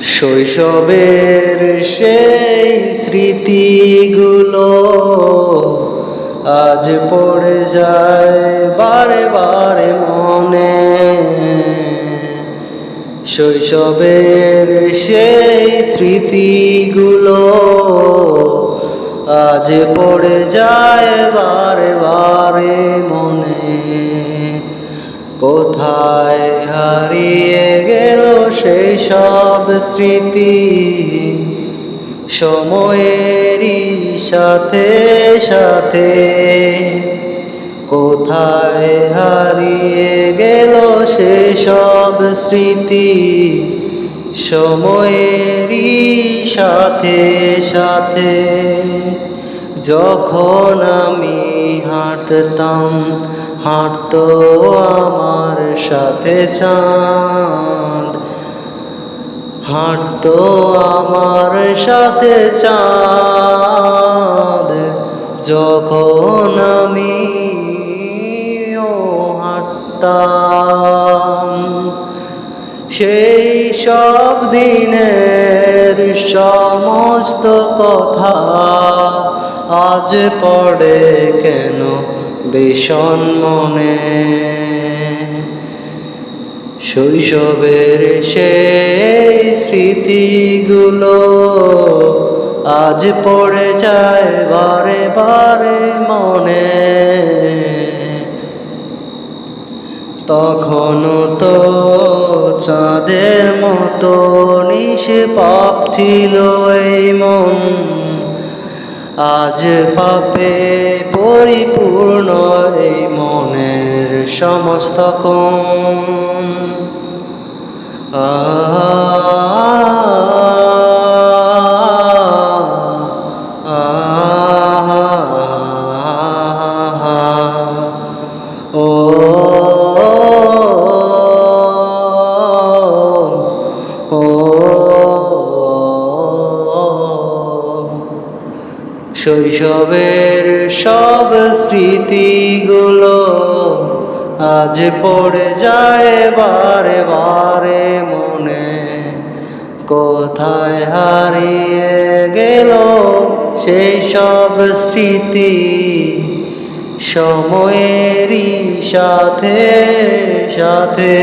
শৈশবের সেই স্মৃতিগুলো আজ পড়ে যায় বারে বারে মনে। শৈশবের সেই স্মৃতিগুলো আজ পড়ে যায় বারে বারে মনে। কোথায় হারিয়ে গেল সেই সব স্মৃতি? সময়েরই সাথে সাথে কোথায় হারিয়ে গেল সে সব স্মৃতি? সময়েরই সাথে সাথে যখন আমি হাঁটতাম, হাঁটত আমার সাথে চাঁদ। হাঁটত আমার সাথে চাঁদ। যখন আমি ও হাঁটতাম, সেই সব দিনের সমস্ত কথা আজ পড়ে কেন ভীষণ মনে? শৈশবের সেই স্মৃতিগুলো আজ পড়ে যায় বারে বারে মনে। তখনও তো চাঁদের মতো নিশে পাপ ছিল এই মন। আজ পাপে পরিপূর্ণ এই মনের সমস্ত কোণ ও শৈশবের সব স্মৃতিগুলো আজ পড়ে যায় বারে বারে মনে। কোথায় হারিয়ে গেল সেই সব স্মৃতি? সময়েরই সাথে সাথে।